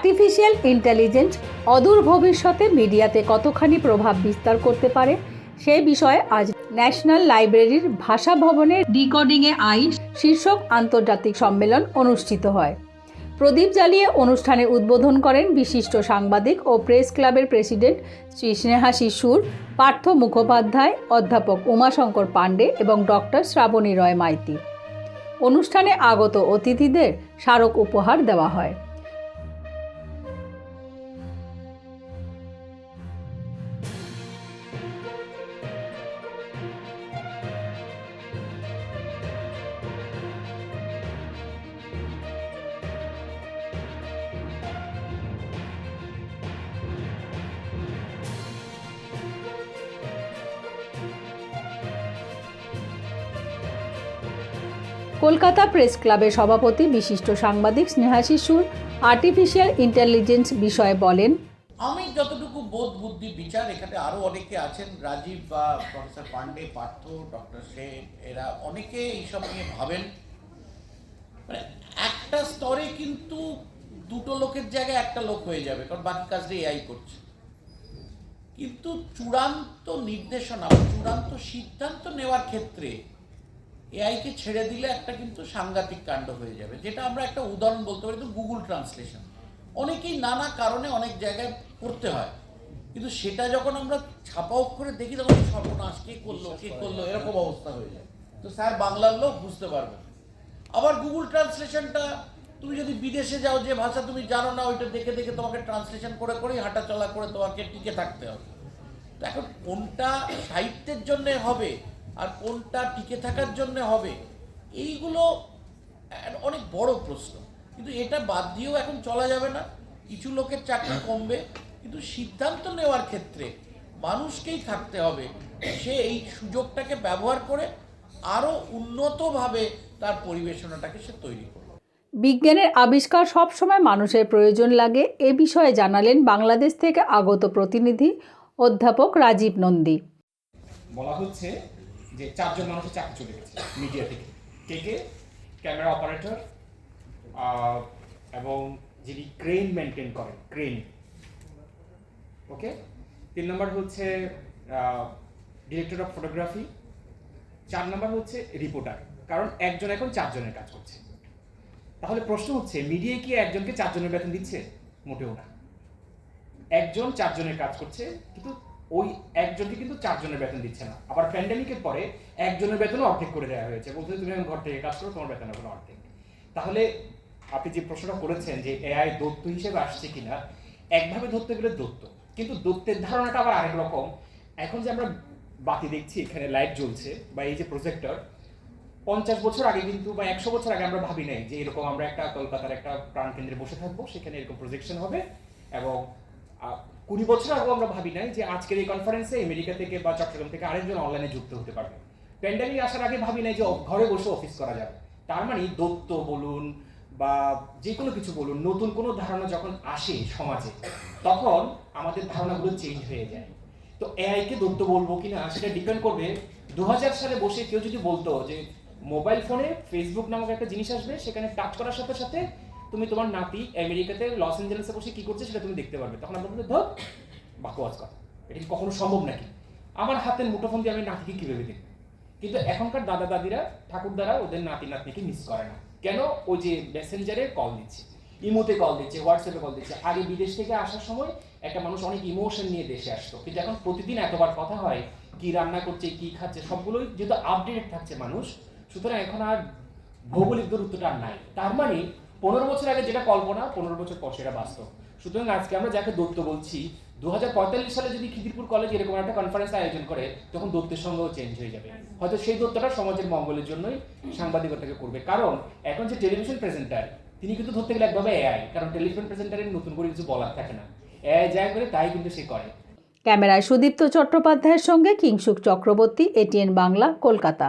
Artificial intelligence অদূর ভবিষ্যতে মিডিয়াতে কতখানি প্রভাব বিস্তার করতে পারে? সে বিষয়ে আজ ন্যাশনাল লাইব্রেরির ভাষা ভবনের ডিকোডিংয়ে আই শীর্ষক আন্তর্জাতিক সম্মেলন অনুষ্ঠিত হয়। প্রদীপ জ্বালিয়ে অনুষ্ঠানে উদ্বোধন করেন বিশিষ্ট সাংবাদিক ও প্রেস ক্লাবের প্রেসিডেন্ট শ্রী স্নেহা শিশুর, পার্থ মুখোপাধ্যায়, অধ্যাপক উমাশঙ্কর পাণ্ডে এবং ডক্টর শ্রাবণী রয় মাইতি। অনুষ্ঠানে আগত অতিথিদের স্মারক উপহার দেওয়া হয়। কলকাতা প্রেস ক্লাবের সভাপতি বিশিষ্ট সাংবাদিক স্নেহা শিশুর আর্টিফিশিয়াল ইন্টেলিজেন্স বিষয়ে বলেন, আমি যতটুকু বোধ, বুদ্ধি, বিচার, এখানে আরও অনেকে আছেন, রাজীব বা প্রফেসর পান্ডে, পার্থ, ডক্টর সেন, এরা অনেকে এইসব নিয়ে ভাবেন। মানে একটা স্তরে কিন্তু দুটো লোকের জায়গায় একটা লোক হয়ে যাবে, কারণ বাকি কাজটা এআই করছে। কিন্তু চূড়ান্ত নির্দেশনা চূড়ান্ত সিদ্ধান্ত নেওয়ার ক্ষেত্রে এআইকে ছেড়ে দিলে একটা কিন্তু সাংঘাতিক কাণ্ড হয়ে যাবে যেটা আমরা একটা উদাহরণ বলতে পারি তো গুগল ট্রান্সলেশন অনেকেই নানা কারণে অনেক জায়গায় করতে হয় কিন্তু সেটা যখন আমরা ছাপা অক্ষরে দেখি তখন সর্বনাশ কে করল কে করল এরকম অবস্থা হয়ে যায়। তো স্যার বাংলার লোক বুঝতে পারবে আবার গুগল ট্রান্সলেশনটা তুমি যদি বিদেশে যাও যে ভাষা তুমি জানো না ওইটা দেখে দেখে তোমাকে ট্রান্সলেশন করে করেই হাঁটা চলা করে তোমাকে টিকে থাকতে হবে। এখন কোনটা সাহিত্যের জন্য হবে আর কোনটা টিকে থাকার জন্য হবে এইগুলো অনেক বড় প্রশ্ন। কিন্তু এটা বাদ দিয়েও এখন চলা যাবে না। কিছু লোকের চাকরি কমবে কিন্তু সিদ্ধান্ত নেওয়ার ক্ষেত্রে মানুষকেই থাকতে হবে। সে এই সুযোগটাকে ব্যবহার করে আরও উন্নতভাবে তার পরিবেশনাটাকে সে তৈরি করবে। বিজ্ঞানের আবিষ্কার সবসময় মানুষের প্রয়োজন লাগে। এ বিষয়ে জানালেন বাংলাদেশ থেকে আগত প্রতিনিধি অধ্যাপক রাজীব নন্দী। বলা হচ্ছে যে চারজন মানুষের চাকরি চলে গেছে মিডিয়া থেকে। কে কে? ক্যামেরা অপারেটর এবং যিনি ক্রেন মেনটেন করেন ক্রেন ওকে তিন নম্বর হচ্ছে ডিরেক্টর অফ ফটোগ্রাফি চার নম্বর হচ্ছে রিপোর্টার কারণ একজন এখন চারজনের কাজ করছে। তাহলে প্রশ্ন হচ্ছে মিডিয়ায় কি একজনকে চারজনের বেতন দিচ্ছে? মোটেও না। একজন চারজনের কাজ করছে, কিন্তু ওই একজনকে কিন্তু চারজনের বেতন দিচ্ছে না। আবার প্যান্ডেমিকের পরে একজনের বেতন অর্ধেক করে দেওয়া হয়েছে। বলতে তুমি ঘর থেকে কাজ করো, তোমার বেতন এখন অর্ধেক। তাহলে আপনি যে প্রশ্নটা করেছেন যে এআই দত্ত হিসেবে আসছে কিনা, একভাবে ধরতে গেলে দত্ত কিন্তু দত্তের ধারণাটা আবার আরেক রকম। এখন যে আমরা বাতি দেখছি, এখানে লাইট জ্বলছে, বা এই যে প্রজেক্টর পঞ্চাশ বছর আগে কিন্তু বা একশো বছর আগে আমরা ভাবি নাই যে এরকম আমরা একটা কলকাতার একটা প্রাণকেন্দ্রে বসে থাকব, সেখানে এরকম প্রজেকশন হবে এবং কুড়ি বছর আগেও আমরা ভাবি নাই যে আজকের এই কনফারেন্সে আমেরিকা থেকে বা চট্টগ্রাম থেকে আরেকজন অনলাইনে যুক্ত হতে পারবে। প্যান্ডামিক আসার আগে ভাবি নাই যে ঘরে বসে অফিস করা যাবে। তার মানে দত্ত বলুন বা যে কোনো কিছু বলুন, নতুন কোনো ধারণা যখন আসে সমাজে, তখন আমাদের ধারণাগুলো চেঞ্জ হয়ে যায়। তো এআইকে দত্ত বলব কিনা সেটা ডিপেন্ড করবে। দু হাজার সালে বসে কেউ যদি বলতো যে মোবাইল ফোনে ফেসবুক নামক একটা জিনিস আসবে, সেখানে টাচ করার সাথে সাথে তুমি তোমার নাতি আমেরিকাতে লস অ্যাঞ্জেলেসে বসে কি করছে সেটা তুমি দেখতে পারবে। তখন আমরা বলব, ধর, বাকোয়াজ কথা। এটা কখনো সম্ভব নাকি? আমার হাতের মুঠোফোন দিয়ে আমি নাতিকে কীভাবে দেখব? কিন্তু এখনকার দাদা দাদিরা, ঠাকুরদারা ওদের নাতি নাতনিকে মিস করে না। কেন? ওই যে মেসেঞ্জারে কল দিচ্ছে, ইমোতে কল দিচ্ছে, হোয়াটসঅ্যাপে কল দিচ্ছে। আগে বিদেশ থেকে আসার সময় একটা মানুষ অনেক ইমোশন নিয়ে দেশে আসতো। কিন্তু এখন প্রতিদিন এতবার কথা হয়, কি রান্না করছে, কি খাচ্ছে, সবগুলোই যেহেতু আপডেটেড থাকছে মানুষ, সুতরাং এখন আর ভৌগোলিক দূরত্বটা আর নাই। তার মানে পনেরো বছর আগে যেটা কল্পনা, পনেরো বছর পর সেটা বাস্তব। সুতরাং আজকে আমরা যাকে দত্ত বলছি দু হাজার পঁয়তাল্লিশ সালে যদি খিদিরপুর কলেজ এরকম একটা কনফারেন্স আয়োজন করে, তখন দত্তের সঙ্গেও চেঞ্জ হয়ে যাবে। হয়তো সেই দত্তটা সমাজের মঙ্গলের জন্যই সাংবাদিকতাকে করবে। কারণ এখন যে টেলিভিশন প্রেজেন্টার তিনি কিন্তু ধরতে গেলে একভাবে এআই কারণ টেলিভিশন প্রেজেন্টারের নতুন করে কিছু বলার থাকে না। এআই যা করে তাই কিন্তু সে করে। ক্যামেরায় সুদীপ্ত চট্টোপাধ্যায়ের সঙ্গে কিংসুক চক্রবর্তী এটিএন বাংলা, কলকাতা।